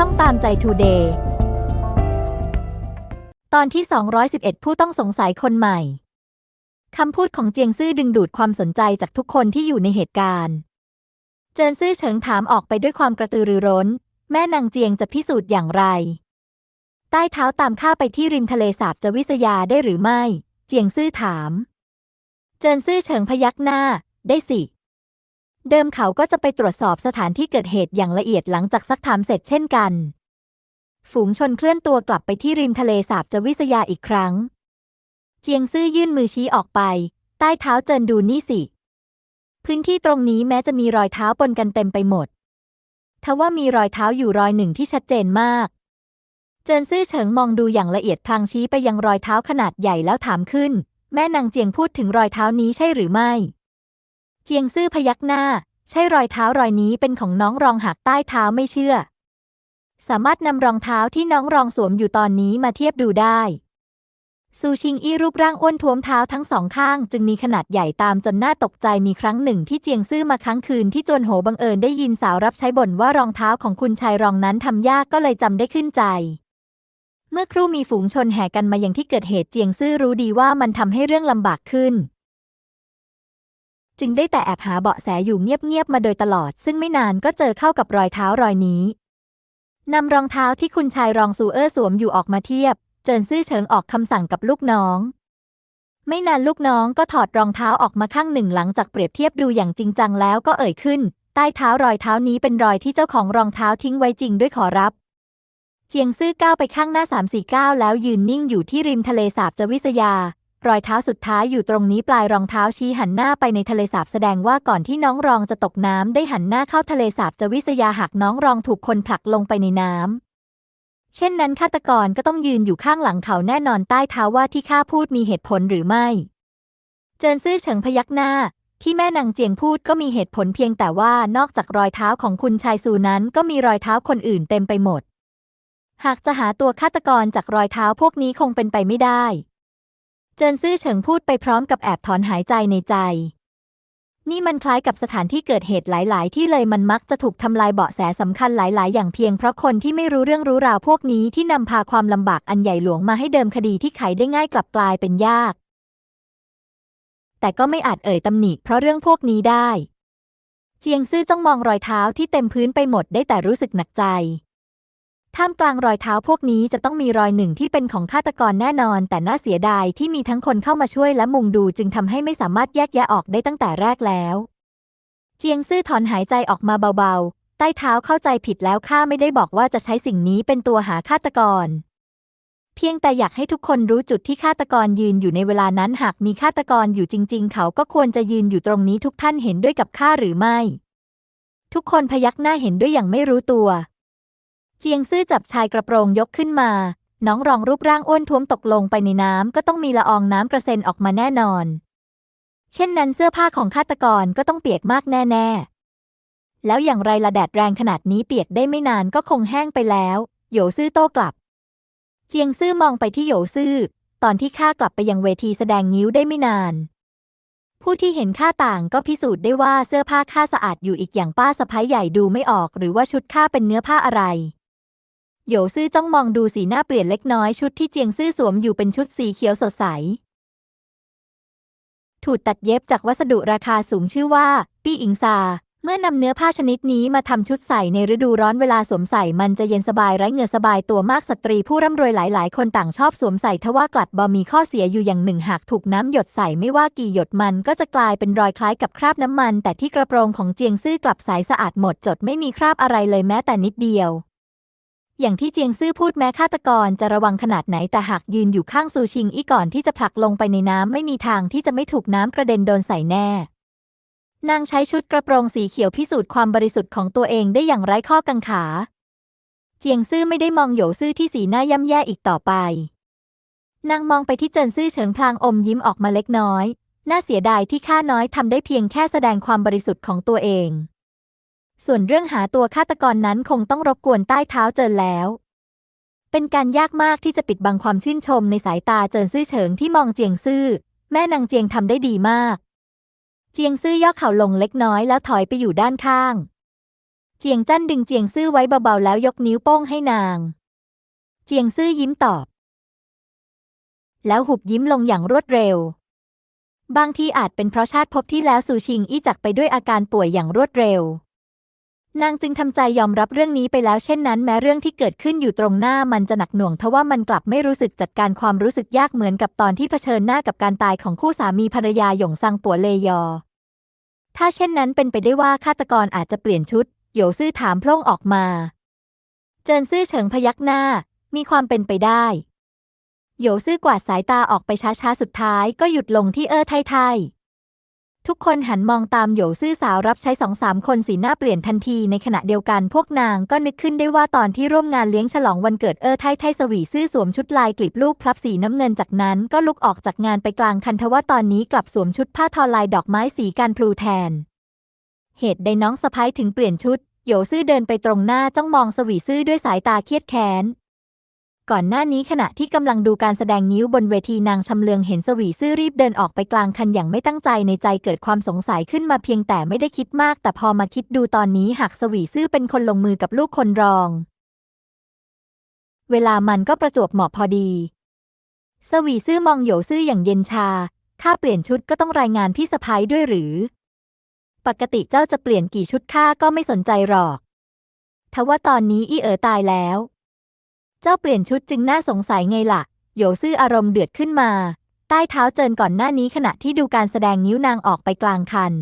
ช่องตามใจทูเดย์ตอนที่ 211 ผู้ต้องสงสัยคนใหม่ คำพูดของเจียงซื่อดึงดูดความสนใจจากทุกคนที่อยู่ในเหตุการณ์ เจินซื่อเฉิงถามออกไปด้วยความกระตือรือร้น แม่นางเจียงจะพิสูจน์อย่างไร ใต้เท้าตามข้าไปที่ริมทะเลสาบจะวิสยาได้หรือไม่ เจียงซื่อถาม เจินซื่อเฉิงพยักหน้า ได้สิ เดิมเขาก็จะไปตรวจสอบสถานที่เกิดเหตุอย่างละเอียดหลังจากซักถามเสร็จเช่นกัน ฝูงชนเคลื่อนตัวกลับไปที่ริมทะเลสาบจวิสยาอีกครั้ง เจียงซื่อยื่นมือชี้ออกไป ใต้เท้าเจินดูนี่สิ พื้นที่ตรงนี้แม้จะมีรอยเท้าปนกันเต็มไปหมดทว่ามีรอยเท้าอยู่รอยหนึ่งที่ชัดเจนมาก เจินซื่อเฉิงมองดูอย่างละเอียดพลางชี้ไปยังรอยเท้าขนาดใหญ่แล้วถามขึ้น แม่นางเจียงพูดถึงรอยเท้านี้ใช่หรือไม่ เจียงซื่อพยักหน้า ใช่รอยเท้ารอยนี้เป็นของน้องรองหักใต้เท้าไม่เชื่อ สามารถนำรองเท้าที่น้องรองสวมอยู่ตอนนี้มาเทียบดูได้ซูชิงอี้รูปร่างอ้วนท้วมเท้าทั้งสองข้าง จึงมีขนาดใหญ่ตามจนน่าตกใจมีครั้งหนึ่งที่เจียงซื่อมาค้างคืนที่จวนโหบังเอิญได้ยินสาวรับใช้บ่นว่ารองเท้าของคุณชายรองนั้นทำยากก็เลยจำได้ขึ้นใจ เมื่อครู่มีฝูงชนแห่กันมาอยังที่เกิดเหตุเจียงซื่อรู้ดีว่ามันทำให้เรื่องลำบากขึ้น จึงได้แต่แอบหาเบาะแสอยู่เงียบๆมาโดยตลอด ซึ่งไม่นานก็เจอเข้ากับรอยเท้ารอยนี้นำรองเท้าที่คุณชายรองซูเออร์สวมอยู่ออกมาเทียบ เจินซื่อเฉิงออกคำสั่งกับลูกน้อง ไม่นานลูกน้องก็ถอดรองเท้าออกมาข้างหนึ่งหลังจากเปรียบเทียบดูอย่างจริงจังแล้วก็เอ่ยขึ้น ใต้เท้ารอยเท้านี้เป็นรอยที่เจ้าของรองเท้าทิ้งไว้จริงด้วยขอรับ เจียงซื่อก้าวไปข้างหน้า3 4ก้าวแล้วยืนนิ่งอยู่ที่ริมทะเลสาบจวิสยา รอยเท้าสุดท้ายอยู่ตรงนี้ปลายรองเท้าชี้หันหน้าไปในทะเลสาบแสดงว่าก่อนที่น้องรองจะตกน้ำได้หันหน้าเข้าทะเลสาบจะวิสยาหากน้องรองถูกคนผลักลงไปในน้ำเช่นนั้นฆาตกรก็ต้องยืนอยู่ข้างหลังเขาแน่นอนใต้เท้าว่าที่ข้าพูดมีเหตุผลหรือไม่ เจินซื่อเฉิงพยักหน้า ที่แม่นางเจียงพูดก็มีเหตุผลเพียงแต่ว่านอกจากรอยเท้าของคุณชายซูนั้นก็มีรอยเท้าคนอื่นเต็มไปหมด หากจะหาตัวฆาตกรจากรอยเท้าพวกนี้คงเป็นไปไม่ได้ เจินซื่อเฉิงพูดไปพร้อมกับแอบถอนหายใจในใจ นี่มันคล้ายกับสถานที่เกิดเหตุหลาย ๆ ที่เลยมันมักจะถูกทำลายเบาะแสสำคัญหลาย ๆ อย่างเพียงเพราะคนที่ไม่รู้เรื่องรู้ราวพวกนี้ที่นำพาความลำบากอันใหญ่หลวงมาให้เดิมคดีที่ไขได้ง่ายกลับกลายเป็นยาก แต่ก็ไม่อาจเอ่ยตำหนิเพราะเรื่องพวกนี้ได้ เจียงซื่อจ้องมองรอยเท้าที่เต็มพื้นไปหมดได้แต่รู้สึกหนักใจ ท่ามกลางรอยเท้าพวกนี้จะต้องมีรอยหนึ่งที่เป็นของฆาตกรแน่นอน แต่น่าเสียดายที่มีทั้งคนเข้ามาช่วยและมุงดูจึงทำให้ไม่สามารถแยกแยะออกได้ตั้งแต่แรกแล้ว เจียงซื่อถอนหายใจออกมาเบาๆ ใต้เท้าเข้าใจผิดแล้วข้าไม่ได้บอกว่าจะใช้สิ่งนี้เป็นตัวหาฆาตกร เพียงแต่อยากให้ทุกคนรู้จุดที่ฆาตกรยืนอยู่ในเวลานั้นหากมีฆาตกรอยู่จริง ๆ เขาก็ควรจะยืนอยู่ตรงนี้ทุกท่านเห็นด้วยกับข้าหรือไม่ ทุกคนพยักหน้าเห็นด้วยอย่างไม่รู้ตัว เจียงซื่อจับชายกระโปรงยกขึ้นมา น้องรองรูปร่างอ้วนท้วมตกลงไปในน้ำก็ต้องมีละอองน้ำกระเซ็นออกมาแน่นอน เช่นนั้นเสื้อผ้าของฆาตกรก็ต้องเปียกมากแน่ๆ แล้วอย่างไรละแดดแรงขนาดนี้เปียกได้ไม่นานก็คงแห้งไปแล้ว โยซื่อโต้กลับ เจียงซื่อมองไปที่โยซื่อ ตอนที่ข้ากลับไปยังเวทีแสดงนิ้วได้ไม่นาน ผู้ที่เห็นข้าต่างก็พิสูจน์ได้ว่าเสื้อผ้าข้าสะอาดอยู่อีกอย่างป้าสะพ้ายใหญ่ดูไม่ออก หรือว่าชุดข้าเป็นเนื้อผ้าอะไร โยซื่อจ้องมองดูสีหน้าเปลี่ยนเล็กน้อยชุดที่เจียงซื่อสวมอยู่เป็นชุดสีเขียวสดใส ถูดตัดเย็บจากวัสดุราคาสูงชื่อว่า ปี้อิงซา เมื่อนำเนื้อผ้าชนิดนี้มาทำชุดใส่ในฤดูร้อนเวลาสวมใส่มันจะเย็นสบายไร้เหงื่อสบายตัวมากสตรีผู้ร่ำรวยหลาย ๆ คนต่างชอบสวมใส่ทว่ากลัดบอมีข้อเสียอยู่อย่างหนึ่งหากถูกน้ำหยดใส่ไม่ว่ากี่หยดมันก็จะกลายเป็นรอยคล้ายกับคราบน้ำมัน แต่ที่กระโปรงของเจียงซื่อกลับใสสะอาดหมดจดไม่มีคราบอะไรเลยแม้แต่นิดเดียว อย่างที่เจียงซื่อพูดแม้ฆาตกรจะระวังขนาดไหนแต่หากยืนอยู่ข้างซูชิงอี้ก่อนที่จะผลักลงไปในน้ำไม่มีทางที่จะไม่ถูกน้ำกระเด็นโดนใส่แน่ นางใช้ชุดกระโปรงสีเขียวพิสูจน์ความบริสุทธิ์ของตัวเองได้อย่างไร้ข้อกังขา เจียงซื่อไม่ได้มองโหยซื่อที่สีหน้าย่ำแย่อีกต่อไป นางมองไปที่เจินซื่อเฉิงพลางอมยิ้มออกมาเล็กน้อย น่าเสียดายที่ข้าน้อยทำได้เพียงแค่แสดงความบริสุทธิ์ของตัวเอง ส่วนเรื่องหาตัวฆาตกรนั้นคงต้องรบกวนใต้เท้าเจินแล้ว เป็นการยากมากที่จะปิดบังความชื่นชมในสายตาเจินซื่อเฉิงที่มองเจียงซื่อ แม่นางเจียงทำได้ดีมาก เจียงซื่อย่อเข่าลงเล็กน้อยแล้วถอยไปอยู่ด้านข้าง เจียงจั้นดึงเจียงซื่อไว้เบาๆแล้วยกนิ้วโป้งให้นาง เจียงซื่อยิ้มตอบ แล้วหุบยิ้มลงอย่างรวดเร็วบางทีอาจเป็นเพราะชาติภพที่แล้วสู่ชิงอี้จักไปด้วยอาการป่วยอย่างรวดเร็ว นางจึงทำใจยอมรับเรื่องนี้ไปแล้วเช่นนั้นแม้เรื่องที่เกิดขึ้นอยู่ตรงหน้ามันจะหนักหน่วงทว่ามันกลับไม่รู้สึกจัดการความรู้สึกยากเหมือนกับตอนที่เผชิญหน้ากับการตายของคู่สามีภรรยาหยงซังปัวเลยอ ถ้าเช่นนั้นเป็นไปได้ว่าฆาตกรอาจจะเปลี่ยนชุดโหยซื่อถามโพล่งออกมา เจินซื่อเฉิงพยักหน้า มีความเป็นไปได้โหยซื่อกวาดสายตาออกไปช้าๆสุดท้ายก็หยุดลงที่เออไทไทย ทุกคนหันมองตามโหยซื่อสาวรับใช้สองสามคนสีหน้าเปลี่ยนทันทีในขณะเดียวกันพวกนางก็นึกขึ้นได้ว่าตอนที่ร่วมงานเลี้ยงฉลองวันเกิดเออไทไทสวีซื่อสวมชุดลายกลีบลูกพลับสีน้ำเงินจากนั้นก็ลุกออกจากงานไปกลางคันทว่าตอนนี้กลับสวมชุดผ้าทอลายดอกไม้สีการพลูแทน เหตุใดน้องสะพ้ายถึงเปลี่ยนชุดโหยซื่อเดินไปตรงหน้าจ้องมองสวีซื่อด้วยสายตาเครียดแค้น ก่อนหน้านี้ขณะที่กำลังดูการแสดงนิ้วบนเวทีนางชำเลืองเห็นสวีซื่อรีบเดินออกไปกลางคันอย่างไม่ตั้งใจในใจเกิดความสงสัยขึ้นมาเพียงแต่ไม่ได้คิดมาก แต่พอมาคิดดูตอนนี้หากสวีซื่อเป็นคนลงมือกับลูกคนรอง เวลามันก็ประจวบเหมาะพอดี สวีซื่อมองโหยซื่ออย่างเย็นชาข้าเปลี่ยนชุดก็ต้องรายงานพี่สะพ้ายด้วยหรือ ปกติเจ้าจะเปลี่ยนกี่ชุดข้าก็ไม่สนใจหรอกทว่าตอนนี้อีเอ๋อตายแล้ว เจ้าเปลี่ยนชุดจึงน่าสงสัยไงล่ะ โยซื่ออารมณ์เดือดขึ้นมา ใต้เท้าเจินก่อนหน้านี้ขณะที่ดูการแสดงนิ้วนางออกไปกลางคัน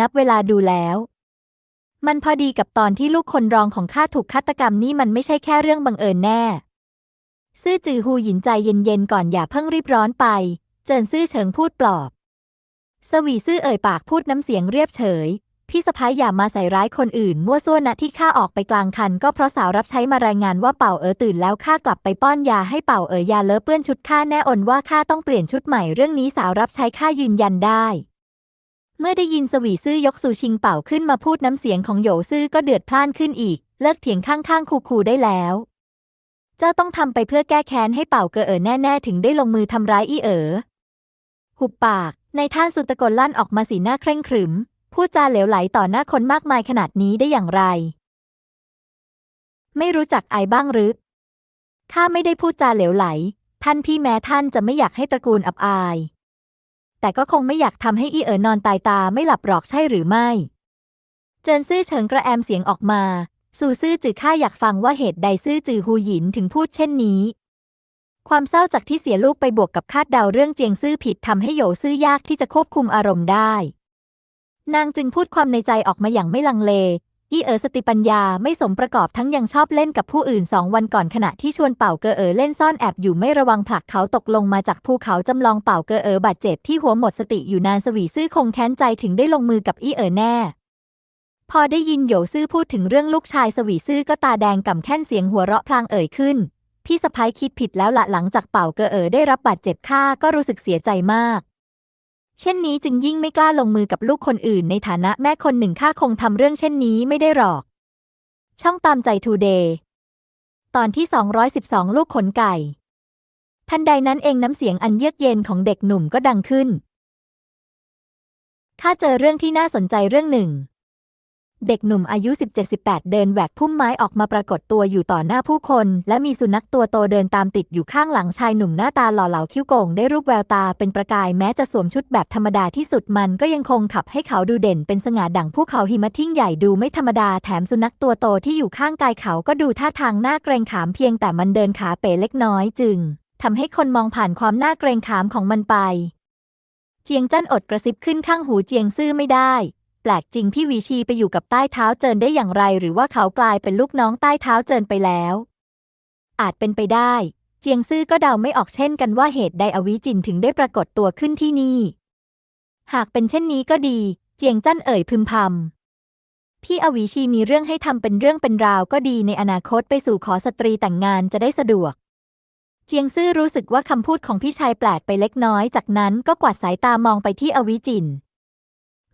นับเวลาดูแล้ว มันพอดีกับตอนที่ลูกคนรองของข้าถูกฆาตกรรมนี่มันไม่ใช่แค่เรื่องบังเอิญแน่ ซื่อจือฮูหยินใจเย็นๆก่อนอย่าเพิ่งรีบร้อนไป เจินซื่อเฉิงพูดปลอบ สวีซื่อเอ่ยปากพูดน้ำเสียงเรียบเฉย พี่สะพ้ายอย่ามาใส่ร้ายคนอื่น มั่วซั่วนะที่ข้าออกไปกลางคัน ก็เพราะสาวรับใช้มารายงานว่าเป่าเอ๋อตื่นแล้วข้ากลับไปป้อนยาให้เป่าเอ๋อยาเลอะเปื้อนชุดข้าแน่อนว่าข้าต้องเปลี่ยนชุดใหม่เรื่องนี้สาวรับใช้ข้ายืนยันได้ เมื่อได้ยินสวีซื่อยกซูชิงเป่าขึ้นมาพูดน้ำเสียงของโหยซื่อก็เดือดพล่านขึ้นอีก เลิกเถียงข้างๆคูๆได้แล้ว เจ้าต้องทำไปเพื่อแก้แค้นให้เป่าเกอเอ๋อแน่ ๆ ถึงได้ลงมือทำร้ายอีเอ๋อหุบปาก ในท่านสุตะกนลั่นออกมาสีหน้าเคร่งขรึม พูดจาเหลวไหลต่อหน้าคนมากมายขนาดนี้ได้อย่างไร ไม่รู้จักอายบ้างหรือ ข้าไม่ได้พูดจาเหลวไหล ท่านพี่แม้ท่านจะไม่อยากให้ตระกูลอับอาย แต่ก็คงไม่อยากทำให้อีเอ๋อนอนตายตาไม่หลับหรอกใช่หรือไม่ เจินซื่อเฉิงกระแอมเสียงออกมา สู่ซื่อจือข้าอยากฟังว่าเหตุใดซื่อจือฮูหยินถึงพูดเช่นนี้ความเศร้าจากที่เสียลูกไปบวกกับคาดเดาเรื่องเจียงซื่อผิดทำให้โหยซื่อยากที่จะควบคุมอารมณ์ได้ นางจึงพูดความในใจออกมาอย่างไม่ลังเล อีเอ๋อสติปัญญาไม่สมประกอบทั้งยังชอบเล่นกับผู้อื่นสองวันก่อนขณะที่ชวนเป่าเกอเอ๋อเล่นซ่อนแอบอยู่ไม่ระวังผลักเขาตกลงมาจากภูเขาจำลองเป่าเกอเอ๋อบาดเจ็บที่หัวหมดสติอยู่นานสวีซื่อคงแค้นใจถึงได้ลงมือกับอีเอ๋อแน่ พอได้ยินโหยซื่อพูดถึงเรื่องลูกชายสวีซื่อก็ตาแดงก่ำแค่นเสียงหัวเราะพลางเอ่ยขึ้น พี่สะพ้ายคิดผิดแล้วละหลังจากเป่าเกอเอ๋อได้รับบาดเจ็บข้าก็รู้สึกเสียใจมาก เช่นนี้จึงยิ่งไม่กล้าลงมือกับลูกคนอื่นในฐานะแม่คนหนึ่งข้าคงทำเรื่องเช่นนี้ไม่ได้หรอก ช่องตามใจทูเดย์ตอนที่ 212 ลูกขนไก่ ทันใดนั้นเองน้ำเสียงอันเยือกเย็นของเด็กหนุ่มก็ดังขึ้น ข้าเจอเรื่องที่น่าสนใจเรื่องหนึ่ง เด็กหนุ่มอายุ 17-18 เดินแหวกพุ่มไม้ออกมาปรากฏตัวอยู่ต่อหน้าผู้คน และมีสุนัขตัวโตเดินตามติดอยู่ข้างหลังชายหนุ่มหน้าตาหล่อเหลาคิ้วโก่งได้รูปแววตาเป็นประกายแม้จะสวมชุดแบบธรรมดาที่สุดมันก็ยังคงขับให้เขาดูเด่นเป็นสง่าดั่งภูเขาหิมะที่ใหญ่ดูไม่ธรรมดาแถมสุนัขตัวโตที่อยู่ข้างกายเขาก็ดูท่าทางหน่าเกรงขามเพียงแต่มันเดินขาเป๋เล็กน้อยจึงทำให้คนมองผ่านความหน่าเกรงขามของมันไป เจียงจั้นอดกระซิบขึ้นข้างหูเจียงซื่อไม่ได้ ปลกจริงพี่วีชีไปอยู่กับใต้เท้าเจินได้อย่างไร หรือว่าเขากลายเป็นลูกน้องใต้เท้าเจินไปแล้ว อาจเป็นไปได้ เจียงซื่อก็เดาไม่ออกเช่นกันว่าเหตุใดอวิจินถึงได้ปรากฏตัวขึ้นที่นี่ หากเป็นเช่นนี้ก็ดี เจียงจั้นเอ่ยพึมพำพี่อวิชีมีเรื่องให้ทำเป็นเรื่องเป็นราวก็ดีในอนาคตไปสู่ขอสตรีแต่งงานจะได้สะดวกเจียงซื่อรู้สึกว่าคำพูดของพี่ชายแปลกไปเล็กน้อย จากนั้นก็กวาดสายตามองไปที่อวิจิน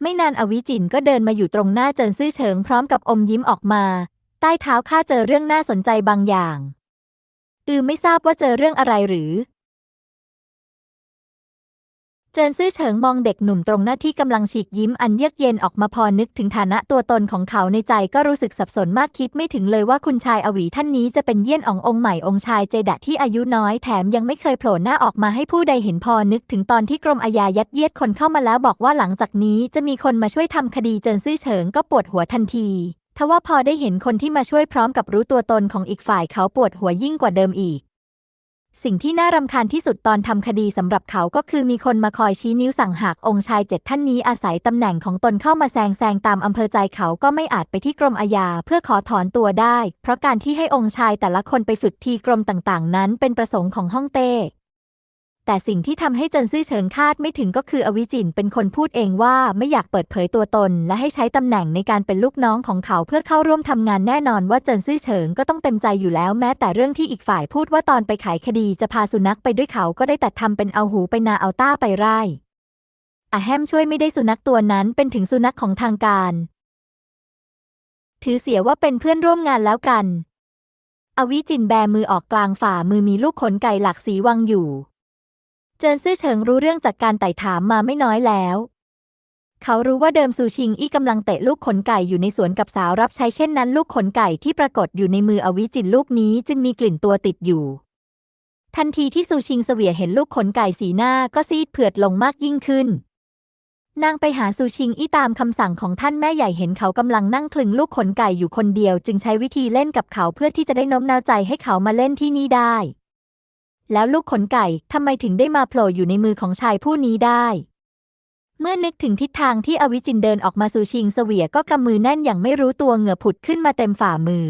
ไม่นานอวิจินก็เดินมาอยู่ตรงหน้าเจินซื่อเฉิงพร้อมกับอมยิ้มออกมา ใต้เท้าข้าเจอเรื่องน่าสนใจบางอย่างอือไม่ทราบว่าเจอเรื่องอะไรหรือ เจินซื่อเฉิงมองเด็กหนุ่มตรงหน้าที่กำลังฉีกยิ้มอันเยือกเย็นออกมาพอนึกถึงฐานะตัวตนของเขาในใจก็รู้สึกสับสนมากคิดไม่ถึงเลยว่าคุณชายอวีท่านนี้จะเป็นเยี่ยนอ่ององค์ใหม่องค์ชายเจดะที่อายุน้อยแถมยังไม่เคยโผล่หน้าออกมาให้ผู้ใดเห็นพอนึกถึงตอนที่กรมอาญายัดเยียดคนเข้ามาแล้วบอกว่าหลังจากนี้จะมีคนมาช่วยทำคดีเจินซื่อเฉิงก็ปวดหัวทันทีทว่าพอได้เห็นคนที่มาช่วยพร้อมกับรู้ตัวตนของอีกฝ่ายเขาปวดหัวยิ่งกว่าเดิมอีก สิ่งที่น่ารำคาญที่สุดตอนทำคดีสำหรับเขาก็คือมีคนมาคอยชี้นิ้วสั่งหักองค์ชายเจ็ดท่านนี้อาศัยตำแหน่งของตนเข้ามาแซงแซงตามอำเภอใจเขาก็ไม่อาจไปที่กรมอาญาเพื่อขอถอนตัวได้ เพราะการที่ให้องค์ชายแต่ละคนไปฝึกทีกรมต่างๆ นั้นเป็นประสงค์ของฮ่องเต้ แต่สิ่งที่ทำให้เจินซื่อเฉิงคาดไม่ถึงก็คืออวิจินเป็นคนพูดเองว่าไม่อยากเปิดเผยตัวตน และให้ใช้ตำแหน่งในการเป็นลูกน้องของเขาเพื่อเข้าร่วมทำงานแน่นอนว่าเจินซื่อเฉิงก็ต้องเต็มใจอยู่แล้วแม้แต่เรื่องที่อีกฝ่ายพูดว่าตอนไปขายคดีจะพาสุนัขไปด้วยเขาก็ได้แต่ทำเป็นเอาหูไปนาเอาต้าไปไร่อาแฮมช่วยไม่ได้สุนัขตัวนั้นเป็นถึงสุนัขของทางการ ถือเสียว่าเป็นเพื่อนร่วมงานแล้วกัน อวิจินแบมือออกกลางฝ่ามือมีลูกขนไก่หลักสีวางอยู่ เจินซื่อเฉิงรู้เรื่องจากการไต่ถามมาไม่น้อยแล้ว เขารู้ว่าเดิมซูชิงอี้กำลังเตะลูกขนไก่อยู่ในสวนกับสาวรับใช้เช่นนั้น ลูกขนไก่ที่ปรากฏอยู่ในมืออวิจินลูกนี้จึงมีกลิ่นตัวติดอยู่ ทันทีที่ซูชิงเสวียเห็นลูกขนไก่สีหน้าก็ซีดเผือดลงมากยิ่งขึ้นนางไปหาซูชิงอี้ตามคำสั่งของท่านแม่ใหญ่เห็นเขากำลังนั่งคลึงลูกขนไก่อยู่คนเดียว จึงใช้วิธีเล่นกับเขาเพื่อที่จะได้โน้มน้าวใจให้เขามาเล่นที่นี่ได้ แล้วลูกขนไก่ทำไมถึงได้มาโผล่อยู่ในมือของชายผู้นี้ได้ เมื่อนึกถึงทิศทางที่อวิจินเดินออกมาซูชิงเสวียก็กำมือแน่นอย่างไม่รู้ตัวเหงื่อผุดขึ้นมาเต็มฝ่ามือ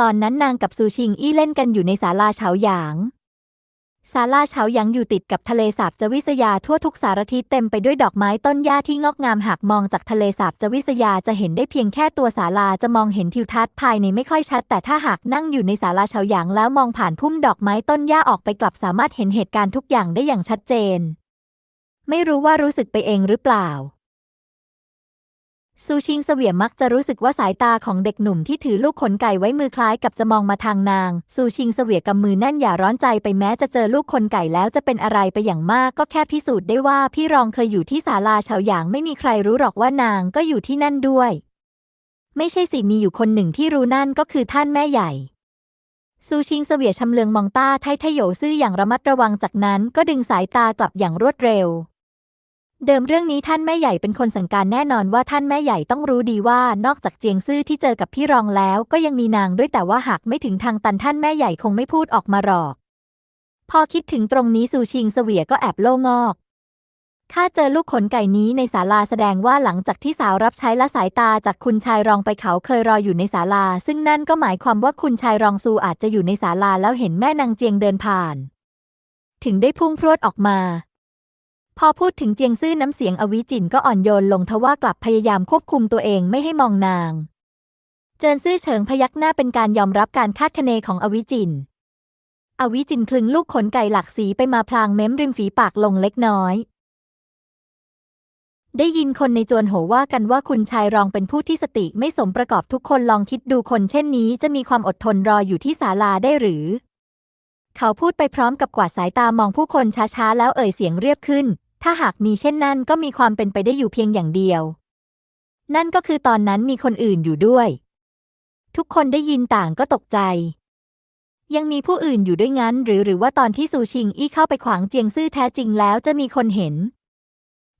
ตอนนั้นนางกับซูชิงอี้เล่นกันอยู่ในศาลาเฉาหยาง ศาลาเฉาหยางอยู่ติดกับทะเลสาบจวิสยาทั่วทุกสารทิศเต็มไปด้วยดอกไม้ต้นหญ้าที่งอกงามหากมองจากทะเลสาบจวิสยาจะเห็นได้เพียงแค่ตัวศาลาจะมองเห็นทิวทัศน์ภายในไม่ค่อยชัด แต่ถ้าหากนั่งอยู่ในศาลาเฉาหยางแล้วมองผ่านพุ่มดอกไม้ต้นหญ้าออกไปกลับสามารถเห็นเหตุการณ์ทุกอย่างได้อย่างชัดเจน ไม่รู้ว่ารู้สึกไปเองหรือเปล่า ซูชิงเสวียมักจะรู้สึกว่าสายตาของเด็กหนุ่มที่ถือลูกขนไก่ไว้มือคล้ายกับจะมองมาทางนาง ซูชิงเสวียกำมือแน่นอย่าร้อนใจไปแม้จะเจอลูกขนไก่แล้วจะเป็นอะไรไปอย่างมาก ก็แค่พิสูจน์ได้ว่าพี่รองเคยอยู่ที่ศาลาเฉาหยางไม่มีใครรู้หรอกว่านางก็อยู่ที่นั่นด้วย ไม่ใช่สิมีอยู่คนหนึ่งที่รู้นั่นก็คือท่านแม่ใหญ่ซูชิงเสวียชำเลืองมองต้าไทไทโยซื่ออย่างระมัดระวังจากนั้นก็ดึงสายตากลับอย่างรวดเร็ว เดิมเรื่องนี้ท่านแม่ใหญ่เป็นคนสั่งการแน่นอนว่าท่านแม่ใหญ่ต้องรู้ดีว่านอกจากเจียงซื่อที่เจอกับพี่รองแล้ว ก็ยังมีนางด้วยแต่ว่าหากไม่ถึงทางตันท่านแม่ใหญ่คงไม่พูดออกมาหรอก พอคิดถึงตรงนี้ซูชิงเสวียก็แอบโล่งอกข้าเจอลูกขนไก่นี้ในศาลาแสดงว่าหลังจากที่สาวรับใช้ละสายตาจากคุณชายรองไปเขาเคยรออยู่ในศาลา ซึ่งนั่นก็หมายความว่าคุณชายรองซูอาจจะอยู่ในศาลาแล้วเห็นแม่นางเจียงเดินผ่าน ถึงได้พุ่งพรวดออกมา พอพูดถึงเจียงซื่อน้ำเสียงอวิจินก็อ่อนโยนลงทว่ากลับพยายามควบคุมตัวเองไม่ให้มองนาง เจินซื่อเฉิงพยักหน้าเป็นการยอมรับการคาดคะเนของอวิจิน อวิจินคลึงลูกขนไก่หลักสีไปมาพลางเม้มริมฝีปากลงเล็กน้อย ได้ยินคนในจวนโหว่ากันว่าคุณชายรองเป็นผู้ที่สติไม่สมประกอบทุกคนลองคิดดูคนเช่นนี้จะมีความอดทนรออยู่ที่ศาลาได้หรือ เขาพูดไปพร้อมกับกวาดสายตามองผู้คนช้าๆ แล้วเอ่ยเสียงเรียบขึ้น ถ้าหากมีเช่นนั้นก็มีความเป็นไปได้อยู่เพียงอย่างเดียว นั่นก็คือตอนนั้นมีคนอื่นอยู่ด้วย ทุกคนได้ยินต่างก็ตกใจ ยังมีผู้อื่นอยู่ด้วยงั้น หรือหรือว่าตอนที่ซูชิงอี้เข้าไปขวางเจียงซื่อแท้จริงแล้วจะมีคนเห็น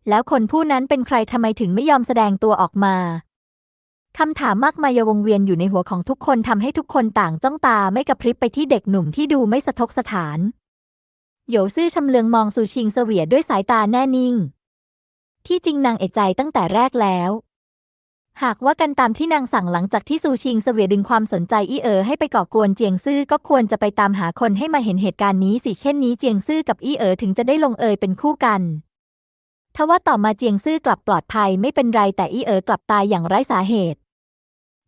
แล้วคนผู้นั้นเป็นใครทำไมถึงไม่ยอมแสดงตัวออกมา คำถามมากมายวงเวียนอยู่ในหัวของทุกคนทำให้ทุกคนต่างจ้องตาไม่กระพริบไปที่เด็กหนุ่มที่ดูไม่สะทกสถานโหยซื่อชำเลืองมองซูชิงเสวียด้วยสายตาแน่นิ่ง ที่จริงนางเอะใจตั้งแต่แรกแล้ว หากว่ากันตามที่นางสั่งหลังจากที่ซูชิงเสวียดึงความสนใจอี้เอ๋อให้ไปก่อกวนเจียงซื่อก็ควรจะไปตามหาคนให้มาเห็นเหตุการณ์นี้สิเช่นนี้เจียงซื่อกับอี้เอ๋อถึงจะได้ลงเอยเป็นคู่กันทว่าต่อมาเจียงซื่อกลับปลอดภัยไม่เป็นไรแต่อี้เอ๋อกลับตายอย่างไร้สาเหตุ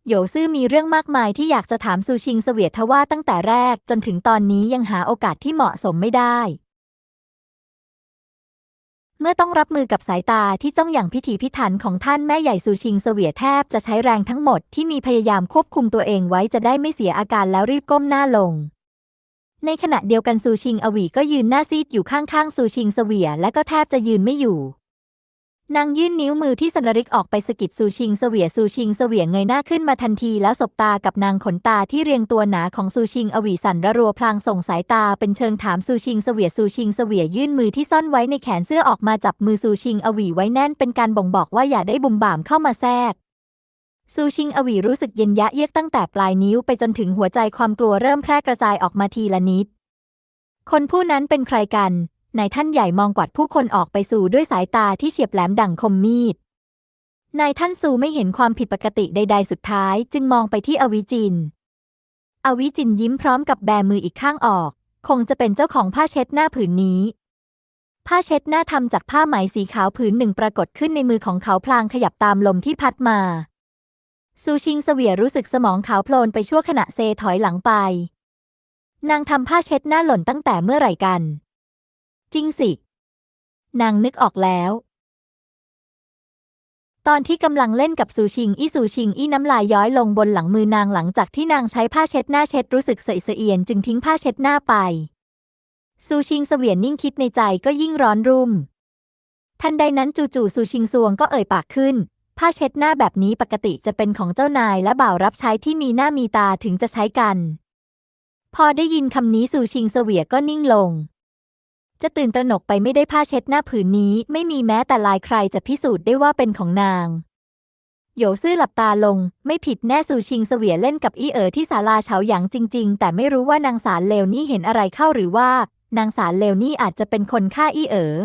โยซื่อมีเรื่องมากมายที่อยากจะถามซูชิงเสวียทว่าตั้งแต่แรกจนถึงตอนนี้ยังหาโอกาสที่เหมาะสมไม่ได้ เมื่อต้องรับมือกับสายตาที่จ้องอย่างพิถีพิถันของท่านแม่ใหญ่ซูชิงเสวียแทบจะใช้แรงทั้งหมดที่มีพยายามควบคุมตัวเองไว้จะได้ไม่เสียอาการแล้วรีบก้มหน้าลง ในขณะเดียวกันซูชิงอวีก็ยืนหน้าซีดอยู่ข้างๆซูชิงเสวียและก็แทบจะยืนไม่อยู่ นางยื่นนิ้วมือที่สนริกออกไปสกิดซูชิงเสวียซูชิงเสวียเงยหน้าขึ้นมาทันทีแล้วสบตากับนางขนตาที่เรียงตัวหนาของซูชิงอวีสันระรัวพลางส่งสายตาเป็นเชิงถามซูชิงเสวียซูชิงเสวียยื่นมือที่ซ่อนไว้ในแขนเสื้อออกมาจับมือซูชิงอวีไว้แน่นเป็นการบ่งบอกว่าอย่าได้บุมบ่ามเข้ามาแทรกซูชิงอวีรู้สึกเย็นยะเยือกตั้งแต่ปลายนิ้วไปจนถึงหัวใจความกลัวเริ่มแพร่กระจายออกมาทีละนิด คนผู้นั้นเป็นใครกัน นายท่านใหญ่มองกวาดผู้คนออกไปสู่ด้วยสายตาที่เฉียบแหลมดั่งคมมีด นายท่านซูไม่เห็นความผิดปกติใด ๆ สุดท้าย จึงมองไปที่อวิจิน อวิจินยิ้มพร้อมกับแบมืออีกข้างออก คงจะเป็นเจ้าของผ้าเช็ดหน้าผืนนี้ ผ้าเช็ดหน้าทำจากผ้าไหมสีขาวผืนหนึ่งปรากฏขึ้นในมือของเขาพลางขยับตามลมที่พัดมา ซูชิงเสวียรู้สึกสมองขาวโพลนไปชั่วขณะเซถอยหลังไป นางทำผ้าเช็ดหน้าหล่นตั้งแต่เมื่อไหร่กัน จริงสิ นางนึกออกแล้ว ตอนที่กำลังเล่นกับซูชิงอี้ซูชิงอี้น้ำลายย้อยลงบนหลังมือนางหลังจากที่นางใช้ผ้าเช็ดหน้าเช็ดรู้สึกเสยเสียนจึงทิ้งผ้าเช็ดหน้าไป ซูชิงเสวียนนิ่งคิดในใจก็ยิ่งร้อนรุ่ม ทันใดนั้นจู่ๆซูชิงซวงก็เอ่ยปากขึ้นผ้าเช็ดหน้าแบบนี้ปกติจะเป็นของเจ้านายและบ่าวรับใช้ที่มีหน้ามีตาถึงจะใช้กัน พอได้ยินคำนี้ซูชิงเสวียก็นิ่งลง จะตื่นตระหนกไปไม่ได้ผ้าเช็ดหน้าผืนนี้ไม่มีแม้แต่ลายใครจะพิสูจน์ได้ว่าเป็นของนางโยซื่อหลับตาลง ไม่ผิดแน่สู่ชิงเสวียเล่นกับอี้เอ๋อที่ศาลาเฉาหยางจริง ๆ แต่ไม่รู้ว่านางสารเลวนี่เห็นอะไรเข้าหรือว่านางสารเลวนี่อาจจะเป็นคนฆ่าอี้เอ๋อ